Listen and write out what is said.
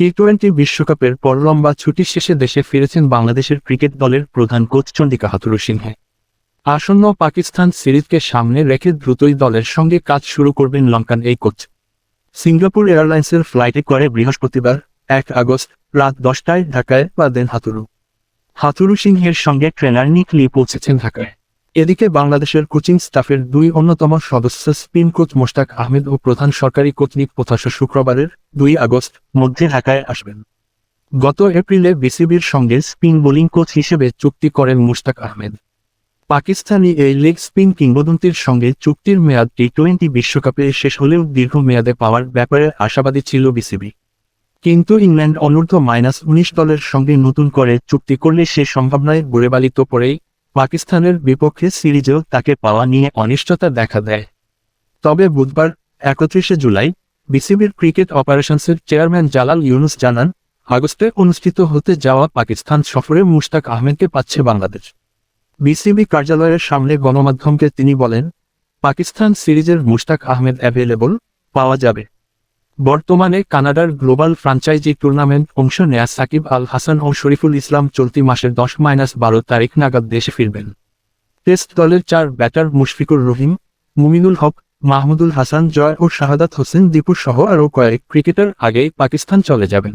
T twenty বিশ্বকাপের পর লম্বা ছুটি শেষে দেশে ফিরেছেন বাংলাদেশের ক্রিকেট দলের প্রধান কোচ চন্ডিকা হাথুরু সিংহে আসন্ন পাকিস্তান সিরিজকে সামনে রেখে দ্রুতই দলের সঙ্গে কাজ শুরু করবেন লঙ্কান এই কোচ। সিঙ্গাপুর এয়ারলাইন্সের ফ্লাইটে করে বৃহস্পতিবার, এক আগস্ট, রাত দশটায় ঢাকায় পা দেন হাতুরু। হাতুরু সিংহের সঙ্গে ট্রেনার নিক লি পৌঁছেছেন ঢাকায়। এদিকে বাংলাদেশের কোচিং স্টাফের দুই অন্যতম সদস্য স্পিন কোচ মোশতাক আহমেদ ও প্রধান সরকারি কোচ নিক পোথাস শুক্রবারের দুই আগস্ট মধ্যে ঢাকায় আসবেন। গত এপ্রিলে বিসিবির সঙ্গে স্পিন বোলিং কোচ হিসেবে চুক্তি করেন মুশতাক আহমেদ। পাকিস্তানি এই লেগ স্পিন কিংবদন্তির সঙ্গে চুক্তির মেয়াদ টি টোয়েন্টি বিশ্বকাপে শেষ হলেও দীর্ঘ মেয়াদে পাওয়ার ব্যাপারে আশাবাদী ছিল বিসিবি। কিন্তু ইংল্যান্ড অনূর্ধ্ব মাইনাস উনিশ দলের সঙ্গে নতুন করে চুক্তি করলে সে সম্ভাবনায় বুড়েবালিত পড়েই পাকিস্তানের বিপক্ষে সিরিজেও তাকে পাওয়া নিয়ে অনিশ্চয়তা দেখা দেয়। তবে বুধবার, একত্রিশে জুলাই, বিসিবির ক্রিকেট অপারেশনসের চেয়ারম্যান জালাল ইউনুস জানান, আগস্টে অনুষ্ঠিত হতে যাওয়া পাকিস্তান সফরে মুশতাক আহমেদকে পাচ্ছে বাংলাদেশ। বিসিবি কার্যালয়ের সামনে গণমাধ্যমকে তিনি বলেন, পাকিস্তান সিরিজের মুশতাক আহমেদ অ্যাভেলেবল পাওয়া যাবে। বর্তমানে কানাডার গ্লোবাল ফ্রাঞ্চাইজি টুর্নামেন্ট অংশ নেয়া সাকিব আল হাসান ও শরীফুল ইসলাম চলতি মাসের দশ মাইনাস বারো তারিখ নাগাদ দেশে ফিরবেন। টেস্ট দলের চার ব্যাটার মুশফিকুর রহিম, মুমিনুল হক, মাহমুদুল হাসান জয় ও শাহাদাত হোসেন দীপুর সহ আরও কয়েক ক্রিকেটার আগেই পাকিস্তান চলে যাবেন।